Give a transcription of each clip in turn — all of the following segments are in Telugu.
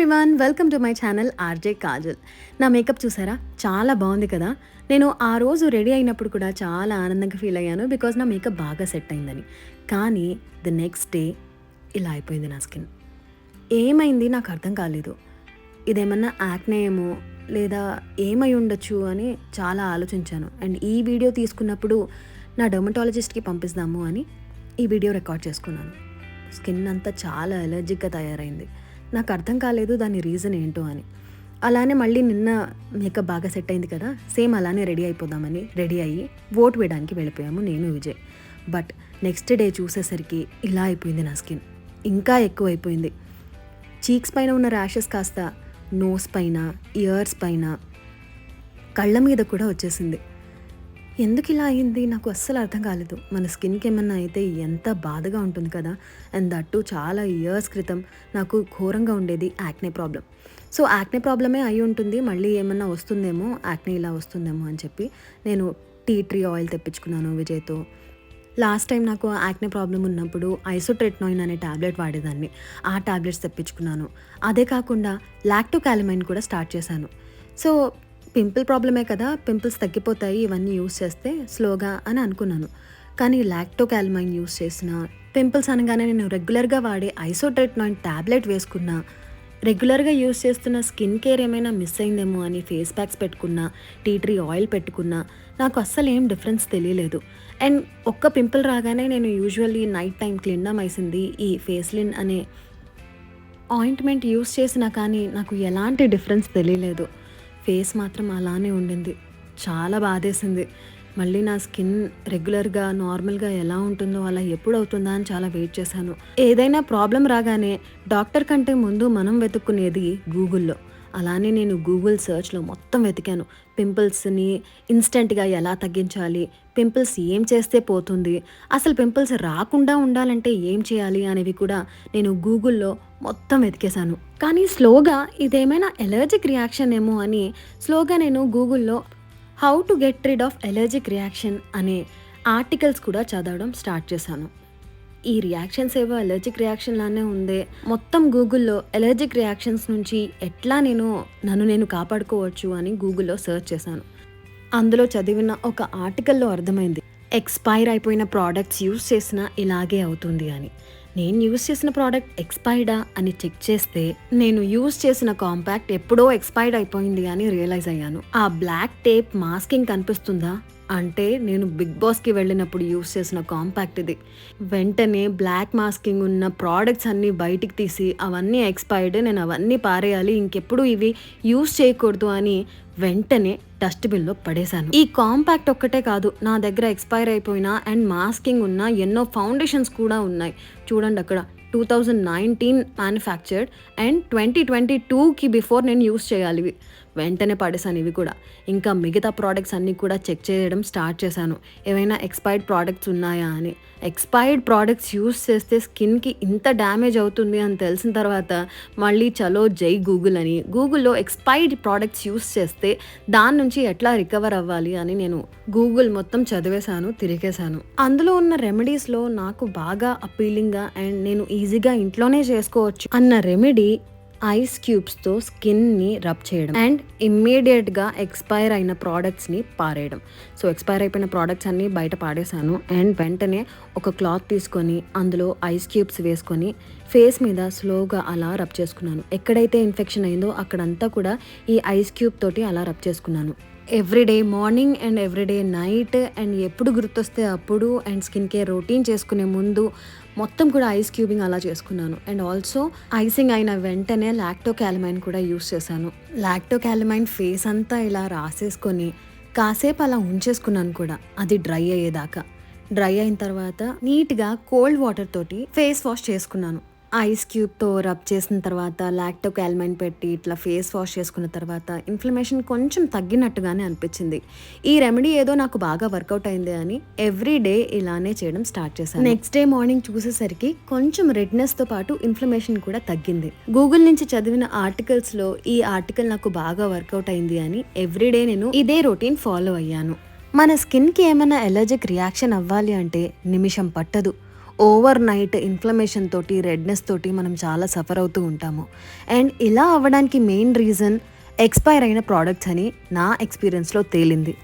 Everyone welcome to my channel RJ Kajal నా మేకప్ చూసారా? చాలా బాగుంది కదా? నేను ఆ రోజు రెడీ అయినప్పుడు కూడా చాలా ఆనందంగా ఫీల్ అయ్యాను బికాజ్ నా మేకప్ బాగా సెట్ అయిందని. కానీ ద నెక్స్ట్ డే ఇలా అయిపోయింది నా స్కిన్ ఏమైంది? నాకు అర్థం కాలేదు. ఇదేమన్నా యాక్నేయమో లేదా ఏమై ఉండొచ్చు అని చాలా ఆలోచించాను. అండ్ ఈ వీడియో తీసుకున్నప్పుడు నా డర్మటాలజిస్ట్కి పంపిస్తాము అని ఈ వీడియో రికార్డ్ చేసుకున్నాను. స్కిన్ అంతా చాలా ఎలర్జిక్గా తయారైంది. నాకు అర్థం కాలేదు దాని రీజన్ ఏంటో అని. అలానే మళ్ళీ నిన్న మేకప్ బాగా సెట్ అయింది కదా సేమ్ అలానే రెడీ అయిపోదామని రెడీ అయ్యి ఓట్ వేయడానికి వెళ్ళిపోయాము నేను విజయ్. బట్ నెక్స్ట్ డే చూసేసరికి ఇలా అయిపోయింది నా స్కిన్ ఇంకా ఎక్కువ అయిపోయింది. చీక్స్ పైన ఉన్న ర్యాషెస్ కాస్త నోస్ పైన ఇయర్స్ పైన కళ్ళ మీద కూడా వచ్చేసింది. ఎందుకు ఇలా అయింది? నాకు అస్సలు అర్థం కాలేదు. మన స్కిన్కి ఏమన్నా అయితే ఎంత బాధగా ఉంటుంది కదా? అండ్ దట్టు చాలా ఇయర్స్ క్రితం నాకు ఘోరంగా ఉండేది యాక్నే ప్రాబ్లం సో యాక్నే ప్రాబ్లమే అయి ఉంటుంది. మళ్ళీ ఏమన్నా వస్తుందేమో? యాక్నే ఇలా వస్తుందేమో అని చెప్పి నేను టీ ట్రీ ఆయిల్ తెప్పించుకున్నాను విజయ్తో. లాస్ట్ టైం నాకు యాక్నే ప్రాబ్లం ఉన్నప్పుడు ఐసోట్రెట్నాయిన్ అనే ట్యాబ్లెట్ వాడేదాన్ని. ఆ ట్యాబ్లెట్స్ తెప్పించుకున్నాను. అదే కాకుండా లాక్టోకాలమైన్ కూడా స్టార్ట్ చేశాను. సో పింపుల్ ప్రాబ్లమే కదా పింపుల్స్ తగ్గిపోతాయి ఇవన్నీ యూస్ చేస్తే స్లోగా అని అనుకున్నాను. కానీ లాక్టోకాలమైన్ యూస్ చేసిన పింపుల్స్ అనగానే నేను రెగ్యులర్గా వాడే ఐసోట్రెట్నాయిన్ ట్యాబ్లెట్ వేసుకున్నా రెగ్యులర్గా యూస్ చేస్తున్న స్కిన్ కేర్ ఏమైనా మిస్ అయిందేమో అని ఫేస్ ప్యాక్స్ పెట్టుకున్నా టీ ట్రీ ఆయిల్ పెట్టుకున్నా నాకు అస్సలు ఏం డిఫరెన్స్ తెలియలేదు. అండ్ ఒక్క పింపుల్ రాగానే నేను యూజువల్లీ నైట్ టైం క్లిండమ్ అయిసింది ఈ ఫేస్లిన్ అనే ఆయింట్మెంట్ యూస్ చేసినా కానీ నాకు ఎలాంటి డిఫరెన్స్ తెలియలేదు. ఫేస్ మాత్రం అలానే ఉండింది. చాలా బాధేసింది. మళ్ళీ నా స్కిన్ రెగ్యులర్గా నార్మల్గా ఎలా ఉంటుందో అలా ఎప్పుడు అవుతుందా అని చాలా వెయిట్ చేశాను. ఏదైనా ప్రాబ్లం రాగానే డాక్టర్ కంటే ముందు మనం వెతుక్కునేది గూగుల్లో. అలానే నేను గూగుల్ సర్చ్లో మొత్తం వెతికాను. పింపుల్స్ని ఇన్స్టెంట్గా ఎలా తగ్గించాలి? పింపుల్స్ ఏం చేస్తే పోతుంది? అసలు పింపుల్స్ రాకుండా ఉండాలంటే ఏం చేయాలి? అనేవి కూడా నేను గూగుల్లో మొత్తం వెతికేశాను. కానీ స్లోగా ఇదేమైనా ఎలర్జిక్ రియాక్షన్ ఏమో అని స్లోగా నేను గూగుల్లో how to get rid of allergic reaction అనే ఆర్టికల్స్ కూడా చదవడం స్టార్ట్ చేశాను. ఈ రియాక్షన్స్ ఏవో ఎలర్జిక్ రియాక్షన్ లానే ఉందే. మొత్తం గూగుల్లో ఎలర్జిక్ రియాక్షన్స్ నుంచి ఎట్లా నేను నన్ను నేను కాపాడుకోవచ్చు అని గూగుల్లో సెర్చ్ చేశాను. అందులో చదివిన ఒక ఆర్టికల్లో అర్థమైంది. ఎక్స్పైర్ అయిపోయిన ప్రోడక్ట్స్ యూస్ చేసినా ఇలాగే అవుతుంది అని. నేను యూస్ చేసిన ప్రోడక్ట్ ఎక్స్పైర్డా అని చెక్ చేస్తే నేను యూస్ చేసిన కాంపాక్ట్ ఎప్పుడో ఎక్స్పైర్డ్ అయిపోయింది అని రియలైజ్ అయ్యాను. ఆ బ్లాక్ టేప్ మాస్కింగ్ కనిపిస్తుందా? అంటే నేను బిగ్ బాస్కి వెళ్ళినప్పుడు యూస్ చేసిన కాంపాక్ట్ ఇది. వెంటనే బ్లాక్ మాస్కింగ్ ఉన్న ప్రోడక్ట్స్ అన్నీ బయటికి తీసి అవన్నీ ఎక్స్పైర్డ్ నేను అవన్నీ పారేయాలి ఇంకెప్పుడు ఇవి యూస్ చేయకూడదు అని వెంటనే డస్ట్బిన్లో పడేశాను. ఈ కాంపాక్ట్ ఒక్కటే కాదు నా దగ్గర ఎక్స్పైర్ అయిపోయిన అండ్ మాస్కింగ్ ఉన్న ఎన్నో ఫౌండేషన్స్ కూడా ఉన్నాయి. చూడండి అక్కడ two thousand nineteen manufactured and twenty twenty టూకి బిఫోర్ నేను యూస్ చేయాలి. వెంటనే పడేసాను ఇవి కూడా. ఇంకా మిగతా ప్రోడక్ట్స్ అన్నీ కూడా చెక్ చేయడం స్టార్ట్ చేశాను. ఏవైనా ఎక్స్పైర్డ్ ప్రోడక్ట్స్ ఉన్నాయా అని. ఎక్స్పైర్డ్ ప్రోడక్ట్స్ యూస్ చేస్తే స్కిన్కి ఇంత డ్యామేజ్ అవుతుంది అని తెలిసిన తర్వాత మళ్ళీ చలో జై గూగుల్ అని. గూగుల్లో ఎక్స్పైర్డ్ ప్రోడక్ట్స్ యూస్ చేస్తే దాని నుంచి ఎట్లా రికవర్ అవ్వాలి అని నేను గూగుల్ మొత్తం చదివేశాను తిరిగేశాను. అందులో ఉన్న రెమెడీస్లో నాకు బాగా అపీలింగ్గా అండ్ నేను ఈజీగా ఇంట్లోనే చేసుకోవచ్చు అన్న రెమెడీ ఐస్ క్యూబ్స్తో స్కిన్ని రబ్ చేయడం అండ్ ఇమ్మీడియట్గా ఎక్స్పైర్ అయిన ప్రోడక్ట్స్ని పారేయడం. సో ఎక్స్పైర్ అయిపోయిన ప్రోడక్ట్స్ అన్నీ బయట పాడేశాను అండ్ వెంటనే ఒక క్లాత్ తీసుకొని అందులో ఐస్ క్యూబ్స్ వేసుకొని ఫేస్ మీద స్లోగా అలా రబ్ చేసుకున్నాను. ఎక్కడైతే ఇన్ఫెక్షన్ అయిందో అక్కడంతా కూడా ఈ ఐస్ క్యూబ్ తోటి అలా రబ్ చేసుకున్నాను. Everyday morning and everyday night and ఎప్పుడు గుర్తొస్తే అప్పుడు అండ్ స్కిన్ కేర్ రొటీన్ చేసుకునే ముందు మొత్తం కూడా ఐస్ క్యూబింగ్ అలా చేసుకున్నాను. అండ్ ఆల్సో ఐసింగ్ అయిన వెంటనే లాక్టో క్యాలమైన్ కూడా యూస్ చేశాను. లాక్టో క్యాలమైన్ ఫేస్ అంతా ఇలా రాసేసుకొని కాసేపు అలా ఉంచేసుకున్నాను కూడా. అది డ్రై అయ్యేదాకా. డ్రై అయిన తర్వాత నీట్గా కోల్డ్ వాటర్ తోటి ఫేస్ వాష్ చేసుకున్నాను. ఐస్ క్యూబ్తో రబ్ చేసిన తర్వాత లాక్టో క్యాల్మైన్ పెట్టి ఇట్లా ఫేస్ వాష్ చేసుకున్న తర్వాత ఇన్ఫ్లమేషన్ కొంచెం తగ్గినట్టుగానే అనిపించింది. ఈ రెమెడీ ఏదో నాకు బాగా వర్కౌట్ అయింది అని ఎవ్రీ డే ఇలానే చేయడం స్టార్ట్ చేశాను. నెక్స్ట్ డే మార్నింగ్ చూసేసరికి కొంచెం రెడ్నెస్తో పాటు ఇన్ఫ్లమేషన్ కూడా తగ్గింది. గూగుల్ నుంచి చదివిన ఆర్టికల్స్లో ఈ ఆర్టికల్ నాకు బాగా వర్కౌట్ అయింది అని ఎవ్రీ డే నేను ఇదే రొటీన్ ఫాలో అయ్యాను. మన స్కిన్కి ఏమైనా ఎలర్జిక్ రియాక్షన్ అవ్వాలి అంటే నిమిషం పట్టదు. ఓవర్ నైట్ ఇన్ఫ్లమేషన్ తోటి రెడ్నెస్ తోటి మనం చాలా సఫర్ అవుతూ ఉంటాము. అండ్ ఇలా అవ్వడానికి మెయిన్ రీజన్ ఎక్స్పైర్ అయిన ప్రోడక్ట్స్ అని నా ఎక్స్పీరియన్స్లో తేలింది.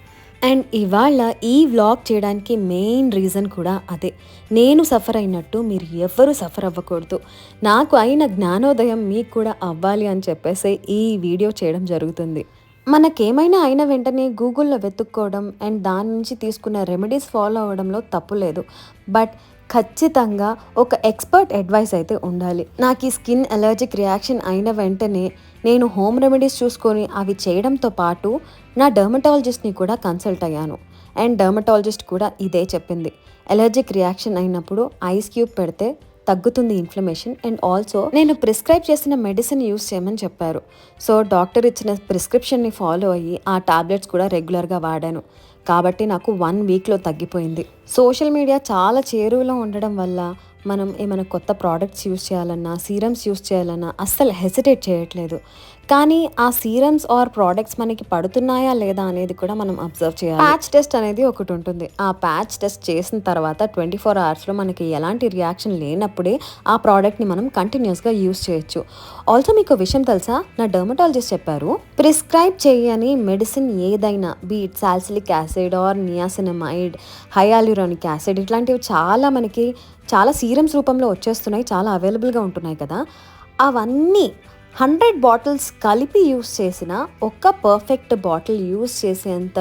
అండ్ ఇవాళ ఈ వ్లాగ్ చేయడానికి మెయిన్ రీజన్ కూడా అదే. నేను సఫర్ అయినట్టు మీరు ఎవ్వరూ సఫర్ అవ్వకూడదు. నాకు అయిన జ్ఞానోదయం మీకు కూడా అవ్వాలి అని చెప్పేసి ఈ వీడియో చేయడం జరుగుతుంది. మనకేమైనా అయిన వెంటనే గూగుల్లో వెతుక్కోవడం అండ్ దాని నుంచి తీసుకున్న రెమెడీస్ ఫాలో అవ్వడంలో తప్పు లేదు. బట్ ఖచ్చితంగా ఒక ఎక్స్పర్ట్ అడ్వైస్ అయితే ఉండాలి. నాకు ఈ స్కిన్ అలర్జిక్ రియాక్షన్ అయిన వెంటనే నేను హోమ్ రెమెడీస్ చూసుకొని అవి చేయడంతో పాటు నా డర్మటాలజిస్ట్ని కూడా కన్సల్ట్ అయ్యాను. అండ్ డర్మటాలజిస్ట్ కూడా ఇదే చెప్పింది. అలర్జిక్ రియాక్షన్ అయినప్పుడు ఐస్ క్యూబ్ పెడితే తగ్గుతుంది ఇన్ఫ్లమేషన్ అండ్ ఆల్సో నేను ప్రిస్క్రైబ్ చేసిన మెడిసిన్ యూస్ చేయమని చెప్పారు. సో డాక్టర్ ఇచ్చిన ప్రిస్క్రిప్షన్ని ఫాలో అయ్యి ఆ టాబ్లెట్స్ కూడా రెగ్యులర్గా వాడాను. కాబట్టి నాకు వన్ వీక్లో తగ్గిపోయింది. సోషల్ మీడియా చాలా చేరువలో ఉండడం వల్ల మనం ఏమైనా కొత్త ప్రోడక్ట్స్ యూస్ చేయాలన్నా సీరమ్స్ యూస్ చేయాలన్నా అస్సలు హెసిటేట్ చేయట్లేదు. కానీ ఆ సీరమ్స్ ఆర్ ప్రోడక్ట్స్ మనకి పడుతున్నాయా లేదా అనేది కూడా మనం అబ్జర్వ్ చేయాలి. ప్యాచ్ టెస్ట్ అనేది ఒకటి ఉంటుంది. ఆ ప్యాచ్ టెస్ట్ చేసిన తర్వాత ట్వంటీ ఫోర్ అవర్స్లో మనకి ఎలాంటి రియాక్షన్ లేనప్పుడే ఆ ప్రోడక్ట్ని మనం కంటిన్యూస్గా యూస్ చేయొచ్చు. ఆల్సో మీకు విషయం తెలుసా? నా డర్మటాలజిస్ట్ చెప్పారు ప్రిస్క్రైబ్ చేయని మెడిసిన్ ఏదైనా beat salicylic acid or niacinamide hyaluronic acid ఇట్లాంటివి చాలా మనకి చాలా సీరమ్స్ రూపంలో వచ్చేస్తున్నాయి చాలా అవైలబుల్గా ఉంటున్నాయి కదా. అవన్నీ హండ్రెడ్ బాటిల్స్ కలిపి యూస్ చేసిన ఒక్క పర్ఫెక్ట్ బాటిల్ యూస్ చేసేంత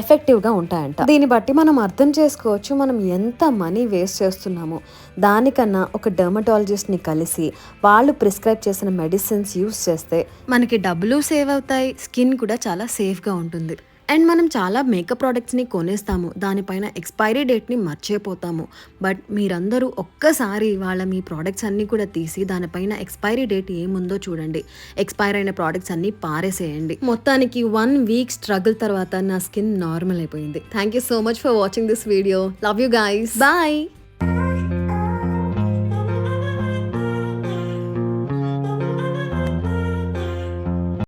ఎఫెక్టివ్గా ఉంటాయంట. దీన్ని బట్టి మనం అర్థం చేసుకోవచ్చు మనం ఎంత మనీ వేస్ట్ చేస్తున్నామో. దానికన్నా ఒక డర్మటాలజిస్ట్ని కలిసి వాళ్ళు ప్రిస్క్రైబ్ చేసిన మెడిసిన్స్ యూస్ చేస్తే మనకి డబ్బులు సేవ్ అవుతాయి స్కిన్ కూడా చాలా సేఫ్గా ఉంటుంది. అండ్ మనం చాలా మేకప్ ప్రోడక్ట్స్ని కొనేస్తాము. దానిపైన ఎక్స్పైరీ డేట్ని మర్చిపోతాము. బట్ మీరందరూ ఒక్కసారి వాళ్ళ మీ ప్రోడక్ట్స్ అన్నీ కూడా తీసి దానిపైన ఎక్స్పైరీ డేట్ ఏముందో చూడండి. ఎక్స్పైర్ అయిన ప్రోడక్ట్స్ అన్నీ పారేసేయండి. మొత్తానికి వన్ వీక్ స్ట్రగుల్ తర్వాత నా స్కిన్ నార్మల్ అయిపోయింది. Thank you so much for watching this video. Love you guys bye.